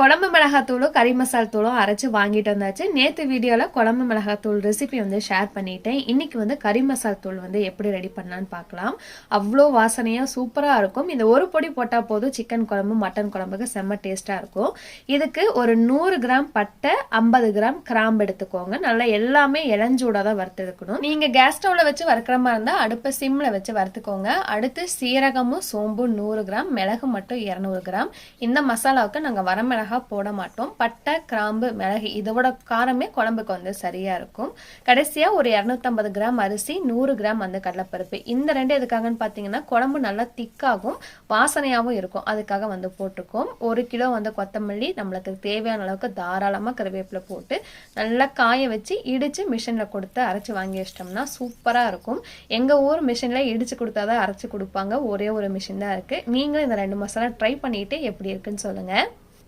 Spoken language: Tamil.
குழம்பு மிளகாத்தூளும் கறி மசால் தூளும் அரைச்சி வாங்கிட்டு வந்தாச்சு. நேற்று வீடியோவில் குழம்பு மிளகாத்தூள் ரெசிபி வந்து ஷேர் பண்ணிட்டேன். இன்றைக்கி வந்து கறி மசால் தூள் வந்து எப்படி ரெடி பண்ணலான்னு பார்க்கலாம். அவ்வளோ வாசனையாக சூப்பராக இருக்கும். இந்த ஒரு பொடி போட்டால் போதும். சிக்கன் குழம்பு மட்டன் குழம்புக்கு செம்ம டேஸ்ட்டாக இருக்கும். இதுக்கு ஒரு நூறு கிராம் பட்டை ஐம்பது கிராம் கிராம்பு எடுத்துக்கோங்க. நல்லா எல்லாமே இளஞ்சூடாக தான் வறுத்தெடுக்கணும். நீங்கள் கேஸ் ஸ்டவ்வில் வச்சு வறுக்கிற மாதிரி இருந்தால் அடுப்பை சிம்மில் வச்சு வறுத்துக்கோங்க. அடுத்து சீரகமும் சோம்பும் நூறு கிராம் மிளகு மட்டும் இரநூறு கிராம். இந்த மசாலாவுக்கு நாங்கள் வரமிளகா போட மாட்டோம். பட்டை கிராம்பு மிளகு இதோட காரமே குழம்புக்கு வந்து சரியாக இருக்கும். கடைசியாக ஒரு இரநூத்தம்பது கிராம் அரிசி நூறு கிராம் வந்து கடலைப்பருப்பு. இந்த ரெண்டு எதுக்காகன்னு பார்த்தீங்கன்னா குழம்பு நல்லா திக்காகும் வாசனையாகவும் இருக்கும். அதுக்காக வந்து போட்டிருக்கோம் ஒரு கிலோ வந்து கொத்தமல்லி நம்மளுக்கு தேவையான அளவுக்கு தாராளமாக கருவேப்பிலை போட்டு நல்லா காய வச்சு இடித்து மிஷினில் கொடுத்து அரைச்சி வாங்கி வச்சிட்டோம்னா சூப்பராக இருக்கும். எங்கள் ஊர் மிஷினில் இடித்து கொடுத்தா தான் அரைச்சி கொடுப்பாங்க. ஒரே ஒரு மிஷின் தான் இருக்குது நீங்களும் இந்த ரெண்டு மசாலா ட்ரை பண்ணிவிட்டு எப்படி இருக்குன்னு சொல்லுங்கள்